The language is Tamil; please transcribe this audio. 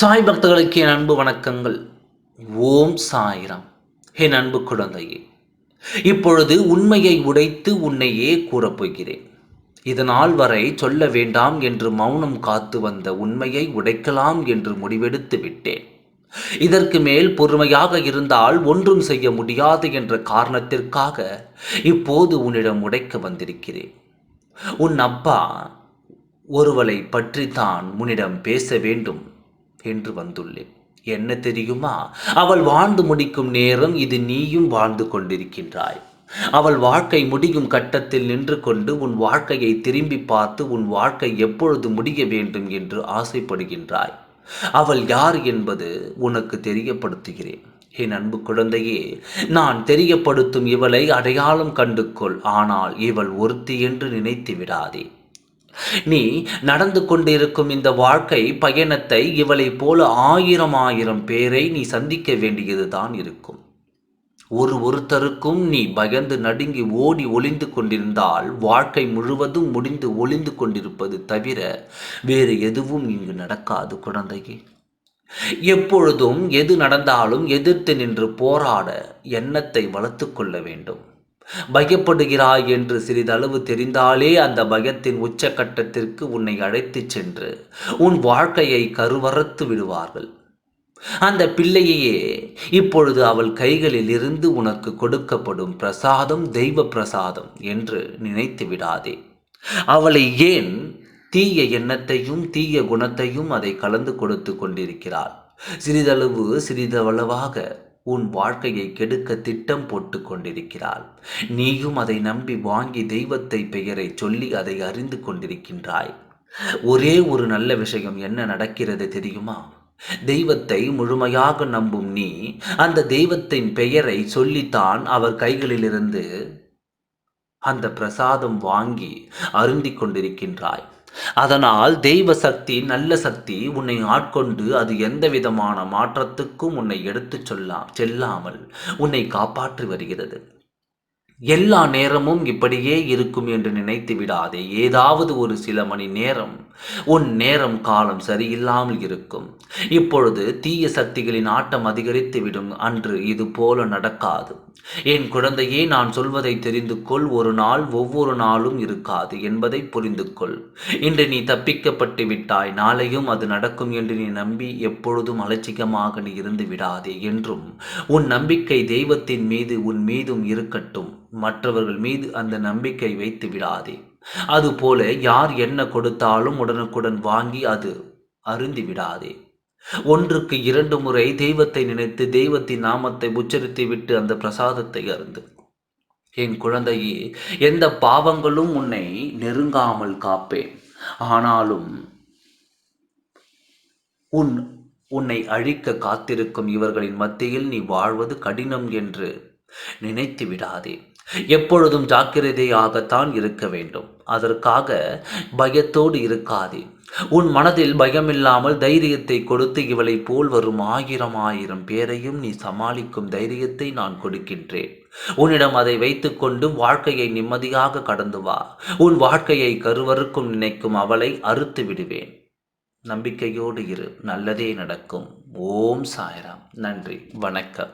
சாய் பக்தர்களுக்கு என் அன்பு வணக்கங்கள். ஓம் சாய்ராம். என் அன்பு குழந்தையே இப்பொழுது உண்மையை உடைத்து உன்னையே கூறப்போகிறேன். இதனால் வரை சொல்ல வேண்டாம் என்று மௌனம் காத்து வந்த உண்மையை உடைக்கலாம் என்று முடிவெடுத்து விட்டேன். இதற்கு மேல் பொறுமையாக இருந்தால் ஒன்றும் செய்ய முடியாது என்ற காரணத்திற்காக இப்போது உன்னிடம் உடைக்க வந்திருக்கிறேன். உன் அப்பா ஒருவளை பற்றித்தான் உன்னிடம் பேச வேண்டும். என்று வந்துள்ளேன் என்ன தெரியுமா? அவள் வாழ்ந்து முடிக்கும் நேரம் இது நீயும் வாழ்ந்து கொண்டிருக்கின்றாய். அவள் வாழ்க்கை முடியும் கட்டத்தில் நின்று கொண்டு உன் வாழ்க்கையை திரும்பி பார்த்து உன் வாழ்க்கை எப்பொழுது முடிய வேண்டும் என்று ஆசைப்படுகின்றாய். அவள் யார் என்பது உனக்கு தெரியப்படுத்துகிறேன். என் அன்பு குழந்தையே நான் தெரியப்படுத்தும் இவளை அடையாளம் கண்டுக்கொள் ஆனால் இவள் ஒருத்தி என்று நினைத்து விடாதே. நீ நடந்து கொண்டிருக்கும் இந்த வாழ்க்கை பயணத்தை இவளைப் போல ஆயிரம் ஆயிரம் பேரை நீ சந்திக்க வேண்டியதுதான் இருக்கும். ஒரு ஒருத்தருக்கும் நீ பயந்து நடுங்கி ஓடி ஒளிந்து கொண்டிருந்தால் வாழ்க்கை முழுவதும் முடிந்து ஒளிந்து கொண்டிருப்பது தவிர வேறு எதுவும் இங்கு நடக்காது குழந்தையே. எப்பொழுதும் எது நடந்தாலும் எதிர்த்து நின்று போராட எண்ணத்தை வளர்த்து கொள்ள வேண்டும். பயப்படுகிறாய் என்று சிறிதளவு தெரிந்தாலே அந்த பயத்தின் உச்சக்கட்டத்திற்கு உன்னை அழைத்துச் சென்று உன் வாழ்க்கையை கருவறுத்து விடுவார்கள். அந்த பிள்ளையையே இப்பொழுது அவள் கைகளில் இருந்து உனக்கு கொடுக்கப்படும் பிரசாதம் தெய்வ பிரசாதம் என்று நினைத்து விடாதே. அவளை ஏன் தீய எண்ணத்தையும் தீய குணத்தையும் அதை கலந்து கொடுத்து கொண்டிருக்கிறாள்? சிறிதளவு சிறிதளவாக உன் வாழ்க்கையை கெடுக்க திட்டம் போட்டு கொண்டிருக்கிறாள். நீயும் அதை நம்பி வாங்கி தெய்வத்தை பெயரை சொல்லி அதை அறிந்து கொண்டிருக்கின்றாய். ஒரே ஒரு நல்ல விஷயம் என்ன நடக்கிறது தெரியுமா? தெய்வத்தை முழுமையாக நம்பும் நீ அந்த தெய்வத்தின் பெயரை சொல்லித்தான் அவர் கைகளிலிருந்து அந்த பிரசாதம் வாங்கி அருந்திக் கொண்டிருக்கின்றாய். அதனால் தெய்வ சக்தி நல்ல சக்தி உன்னை ஆட்கொண்டு அது எந்த விதமான மாற்றத்துக்கும் உன்னை எடுத்துச் சொல்லா செல்லாமல் உன்னை காப்பாற்றி வருகிறது. எல்லா நேரமும் இப்படியே இருக்கும் என்று நினைத்து விடாதே. ஏதாவது ஒரு சில மணி நேரம் உன் நேரம் காலம் சரியில்லாமல் இருக்கும். இப்பொழுது தீய சக்திகளின் ஆட்டம் அதிகரித்து விடும். அன்று இது போல நடக்காது. என் குழந்தையே நான் சொல்வதை தெரிந்து கொள். ஒரு நாள் ஒவ்வொரு நாளும் இருக்காது என்பதை புரிந்து கொள். இன்று நீ தப்பிக்கப்பட்டு விட்டாய். நாளையும் அது நடக்கும் என்று நீ நம்பி எப்பொழுதும் அலட்சியமாக நீ இருந்து விடாதே என்றும் உன் நம்பிக்கை தெய்வத்தின் மீது உன் மீதும் இருக்கட்டும். மற்றவர்கள் மீது அந்த நம்பிக்கை வைத்து விடாதே. அதுபோல யார் என்ன கொடுத்தாலும் உடனுக்குடன் வாங்கி அது அருந்தி விடாதே. ஒன்றுக்கு இரண்டு முறை தெய்வத்தை நினைத்து தெய்வத்தின் நாமத்தை உச்சரித்து விட்டு அந்த பிரசாதத்தை அருந்து. என் குழந்தையே எந்த பாவங்களும் உன்னை நெருங்காமல் காப்பேன். ஆனாலும் உன் உன்னை அழிக்க காத்திருக்கும் இவர்களின் மத்தியில் நீ வாழ்வது கடினம் என்று நினைத்து விடாதே. எப்பொழுதும் ஜாக்கிரதையாகத்தான் இருக்க வேண்டும். அதற்காக பயத்தோடு இருக்காதே. உன் மனதில் பயமில்லாமல் தைரியத்தை கொடுத்து இவளை போல் வரும் ஆயிரம் ஆயிரம் பேரையும் நீ சமாளிக்கும் தைரியத்தை நான் கொடுக்கின்றேன். உன்னிடம் அதை வைத்துக்கொண்டு வாழ்க்கையை நிம்மதியாக கடந்து வா. உன் வாழ்க்கையை கருவறுக்கும் நினைக்கும் அவளை அறுத்து விடுவேன். நம்பிக்கையோடு இரு. நல்லதே நடக்கும். ஓம் சாய்ராம். நன்றி. வணக்கம்.